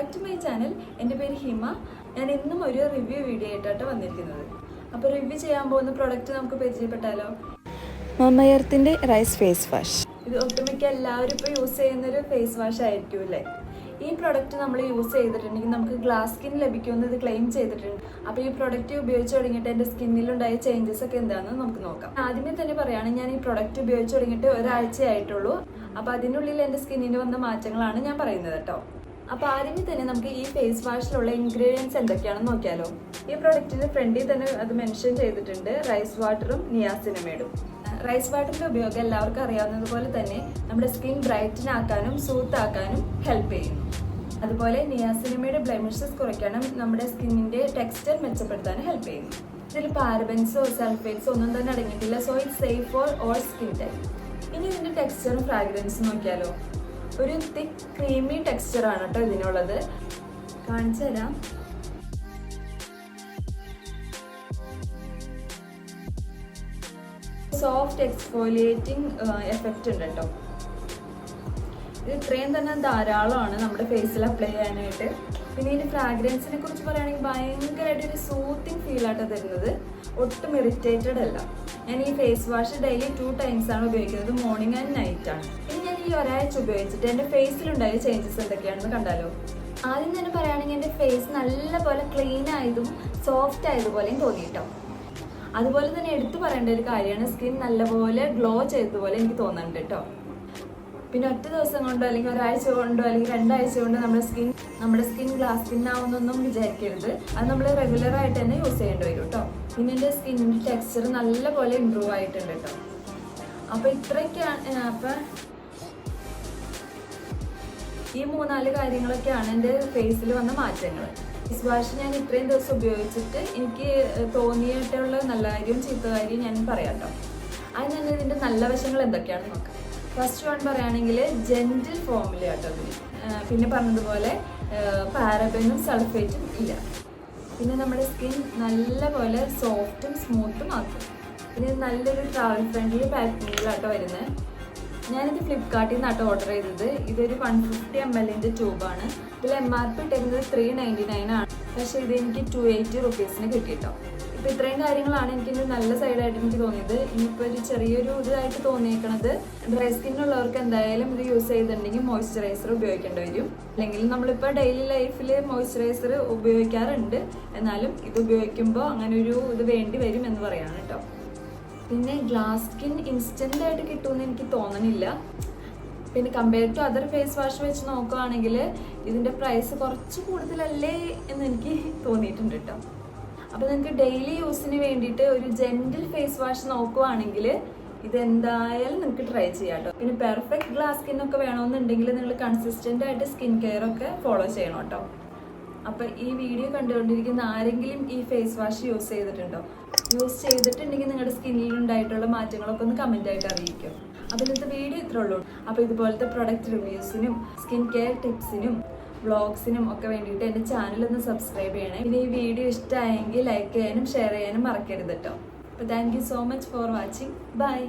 Back to my channel എന്റെ പേര് ഹിമ. ഞാൻ ഇന്നും ഒരു റിവ്യൂ വീഡിയോ ആയിട്ടാണ് വന്നിരിക്കുന്നത്. അപ്പോൾ റിവ്യൂ ചെയ്യാൻ പോകുന്ന പ്രോഡക്റ്റ് നമുക്ക് പരിചയപ്പെട്ടാലോ? മമയർത്തിന്റെ റൈസ് ഫേസ് വാഷ് ഇത് ഒട്ടുമിക്ക എല്ലാവരും ഇപ്പോൾ യൂസ് ചെയ്യുന്നൊരു ഫേസ് വാഷ് ആയിരിക്കും അല്ലേ? ഈ പ്രോഡക്റ്റ് നമ്മൾ യൂസ് ചെയ്തിട്ടുണ്ടെങ്കിൽ നമുക്ക് ഗ്ലാസ് സ്കിൻ ലഭിക്കുമെന്ന് ഇത് ക്ലെയിം ചെയ്തിട്ടുണ്ട്. അപ്പോൾ ഈ പ്രോഡക്റ്റ് ഉപയോഗിച്ച് തുടങ്ങിയിട്ട് എന്റെ സ്കിന്നിലുണ്ടായ ചേഞ്ചസ് ഒക്കെ എന്താണെന്ന് നമുക്ക് നോക്കാം. ആദ്യമേ തന്നെ പറയുകയാണ് ഞാൻ ഈ പ്രോഡക്റ്റ് ഉപയോഗിച്ച് തുടങ്ങിയിട്ട് ഒരാഴ്ചയായിട്ടുള്ളൂ. അപ്പോൾ അതിനുള്ളിൽ എന്റെ സ്കിന്നിന് വന്ന മാറ്റങ്ങളാണ് ഞാൻ പറയുന്നത് കേട്ടോ. അപ്പോൾ ആദ്യമേ തന്നെ നമുക്ക് ഈ ഫേസ് വാഷിലുള്ള ഇൻഗ്രീഡിയൻസ് എന്തൊക്കെയാണെന്ന് നോക്കിയാലോ. ഈ പ്രൊഡക്റ്റിന്റെ ഫ്രണ്ടിൽ തന്നെ അത് മെൻഷൻ ചെയ്തിട്ടുണ്ട്. റൈസ് വാട്ടറും നിയാസിനമേഡും റൈസ് വാട്ടറിന്റെ ഉപയോഗം എല്ലാവർക്കും അറിയാവുന്നതുപോലെ തന്നെ നമ്മുടെ സ്കിൻ ബ്രൈറ്റൻ ആക്കാനും സൂത്ത് ആക്കാനും ഹെൽപ്പ് ചെയ്യും. അതുപോലെ നിയാസിനമയുടെ ബ്ലെമിഷസ് കുറയ്ക്കാനും നമ്മുടെ സ്കിന്നിന്റെ ടെക്സ്ചർ മെച്ചപ്പെടുത്താനും ഹെൽപ്പ് ചെയ്യും. ഇതിൽ പാരബൻസോ സൾഫേറ്റ്സോ ഒന്നും തന്നെ അടങ്ങിയിട്ടില്ല. So it safe for all skin type ഇനി ഇതിന്റെ ടെക്സ്ചറും ഫ്രാഗ്രൻസും നോക്കിയാലോ. ഒരു തിക്ക് ക്രീമി ടെക്സ്ചർ ആണ് കേട്ടോ ഇതിനുള്ളത്. കാണിച്ചു തരാം. സോഫ്റ്റ് എക്സ്ഫോലിയേറ്റിംഗ് എഫക്റ്റ് ഉണ്ട് കേട്ടോ ഇത് ഇത്രയും തന്നെ ധാരാളമാണ് നമ്മുടെ ഫേസിൽ അപ്ലൈ ചെയ്യാനായിട്ട്. പിന്നെ ഇതിന്റെ ഫ്രാഗ്രൻസിനെ കുറിച്ച് പറയുകയാണെങ്കിൽ ഭയങ്കരമായിട്ട് ഒരു സൂത്തിങ് ഫീൽ ആയിട്ട് തരുന്നത്. ഒട്ടും ഇറിറ്റേറ്റഡ് അല്ല. ഞാൻ ഈ face wash daily two times ആണ് ഉപയോഗിക്കുന്നത്. മോർണിംഗ് ആൻഡ് നൈറ്റ് ആണ്. ഈ ഒരാഴ്ച ഉപയോഗിച്ചിട്ട് എന്റെ ഫേസിലുണ്ടായ ചേഞ്ചസ് എന്തൊക്കെയാണെന്ന് കണ്ടാലോ? ആദ്യം തന്നെ പറയുകയാണെങ്കിൽ എന്റെ ഫേസ് നല്ലപോലെ ക്ലീൻ ആയതും സോഫ്റ്റ് ആയതുപോലെയും തോന്നിയിട്ടോ. അതുപോലെ തന്നെ എടുത്തു പറയേണ്ട ഒരു കാര്യമാണ് സ്കിൻ നല്ലപോലെ ഗ്ലോ ചെയ്തതുപോലെ എനിക്ക് തോന്നുന്നുണ്ട് കേട്ടോ. പിന്നെ ഒറ്റ ദിവസം കൊണ്ടോ അല്ലെങ്കിൽ ഒരാഴ്ച കൊണ്ടോ അല്ലെങ്കിൽ രണ്ടാഴ്ച കൊണ്ടോ നമ്മുടെ സ്കിൻ നമ്മുടെ സ്കിൻ ഗ്ലാസ് സ്കിൻ ആവുന്നൊന്നും വിചാരിക്കരുത്. അത് നമ്മൾ റെഗുലർ ആയിട്ട് തന്നെ യൂസ് ചെയ്യേണ്ടി വരും കേട്ടോ. പിന്നെ എന്റെ സ്കിന്നിന്റെ ടെക്സ്ചർ നല്ലപോലെ ഇമ്പ്രൂവ് ആയിട്ടുണ്ട് കേട്ടോ. അപ്പോൾ ഇത്രയൊക്കെയാണ് അപ്പം ഈ മൂന്നാൽ കാര്യങ്ങളൊക്കെയാണ് എന്റെ ഫേസിൽ വന്ന മാറ്റങ്ങൾ ഫേസ് വാഷ് ഞാൻ ഇത്രയും ദിവസം ഉപയോഗിച്ചിട്ട് എനിക്ക് തോന്നിയിട്ടുള്ള നല്ല കാര്യവും ചീത്ത കാര്യവും ഞാൻ പറയാം കേട്ടോ അത് ഞാൻ ഇതിന്റെ നല്ല വശങ്ങൾ എന്തൊക്കെയാണെന്ന് നോക്കാം. ഫസ്റ്റ് വൺ പറയുകയാണെങ്കിൽ ജെന്റിൽ ഫോമിൽ കേട്ടോ പിന്നെ പറഞ്ഞതുപോലെ പാരബനും സൾഫേറ്റും ഇല്ല. പിന്നെ നമ്മുടെ സ്കിൻ നല്ലപോലെ സോഫ്റ്റും സ്മൂത്തും ആക്കും. പിന്നെ നല്ലൊരു ട്രാവൽ ഫ്രണ്ട്ലി പാക്കിങ്ങിലാട്ടോ വരുന്നത്. ഞാനിത് ഫ്ലിപ്കാർട്ടിൽ നിന്നാട്ടോ ഓർഡർ ചെയ്തത്. ഇതൊരു വൺ ഫിഫ്റ്റി എം എല്ലിന്റെ ട്യൂബാണ് ഇതിൽ എം ആർ പി ഇട്ടിരുന്നത് ത്രീ നയന്റി നയൻ ആണ്. പക്ഷേ ഇത് എനിക്ക് ടു എയ്റ്റി റുപ്പീസിന് കിട്ടിയിട്ടോ ഇപ്പോൾ ഇത്രയും കാര്യങ്ങളാണ് എനിക്ക് നല്ല സൈഡായിട്ട് എനിക്ക് തോന്നിയത്. ഇനിയിപ്പോൾ ഒരു ചെറിയൊരു ഇതായിട്ട് തോന്നിയേക്കണത് ഡ്രൈ സ്കിന്നുള്ളവർക്ക് എന്തായാലും ഇത് യൂസ് ചെയ്തിട്ടുണ്ടെങ്കിൽ മോയ്സ്ചറൈസർ ഉപയോഗിക്കേണ്ടി വരും. അല്ലെങ്കിൽ നമ്മളിപ്പോൾ ഡെയിലി ലൈഫിൽ മോയ്സ്ചറൈസർ ഉപയോഗിക്കാറുണ്ട്. എന്നാലും ഇത് ഉപയോഗിക്കുമ്പോൾ അങ്ങനെ ഒരു ഇത് വേണ്ടി വരും എന്ന് പറയാണ് കേട്ടോ പിന്നെ ഗ്ലാസ് സ്കിൻ ഇൻസ്റ്റന്റ് ആയിട്ട് കിട്ടുമെന്ന് എനിക്ക് തോന്നണില്ല. പിന്നെ compare to other face wash വെച്ച് നോക്കുകയാണെങ്കിൽ ഇതിന്റെ പ്രൈസ് കുറച്ച് കൂടുതലല്ലേ എന്ന് എനിക്ക് തോന്നിയിട്ടുണ്ട് കേട്ടോ. അപ്പോൾ നിങ്ങൾക്ക് ഡെയിലി യൂസിന് വേണ്ടിയിട്ട് ഒരു ജെന്റിൽ ഫേസ് വാഷ് നോക്കുവാണെങ്കിൽ ഇതെന്തായാലും നിങ്ങൾക്ക് ട്രൈ ചെയ്യാം കേട്ടോ. പിന്നെ പെർഫെക്റ്റ് ഗ്ലാസ് സ്കിന്നൊക്കെ വേണമെന്നുണ്ടെങ്കിൽ നിങ്ങൾ കൺസിസ്റ്റന്റ് ആയിട്ട് സ്കിൻ കെയർ ഒക്കെ ഫോളോ ചെയ്യണം കേട്ടോ. അപ്പൊ ഈ വീഡിയോ കണ്ടുകൊണ്ടിരിക്കുന്ന ആരെങ്കിലും ഈ ഫേസ് വാഷ് യൂസ് ചെയ്തിട്ടുണ്ടോ? യൂസ് ചെയ്തിട്ടുണ്ടെങ്കിൽ നിങ്ങളുടെ സ്കിന്നിൽ ഉണ്ടായിട്ടുള്ള മാറ്റങ്ങളൊക്കെ ഒന്ന് കമന്റ് ആയിട്ട് അറിയിക്കും. അപ്പൊ ഇന്നത്തെ വീഡിയോ ഇത്ര ഉള്ളൂ. അപ്പൊ ഇതുപോലത്തെ പ്രൊഡക്റ്റ് റിവ്യൂസിനും സ്കിൻ കെയർ ടിപ്സിനും വ്ളോഗ്സിനും ഒക്കെ വേണ്ടിയിട്ട് എന്റെ ചാനൽ ഒന്ന് സബ്സ്ക്രൈബ് ചെയ്യണേ. പിന്നെ ഈ വീഡിയോ ഇഷ്ടമായെങ്കിൽ ലൈക്ക് ചെയ്യാനും ഷെയർ ചെയ്യാനും മറക്കരുത് കേട്ടോ അപ്പോൾ thank so much for watching bye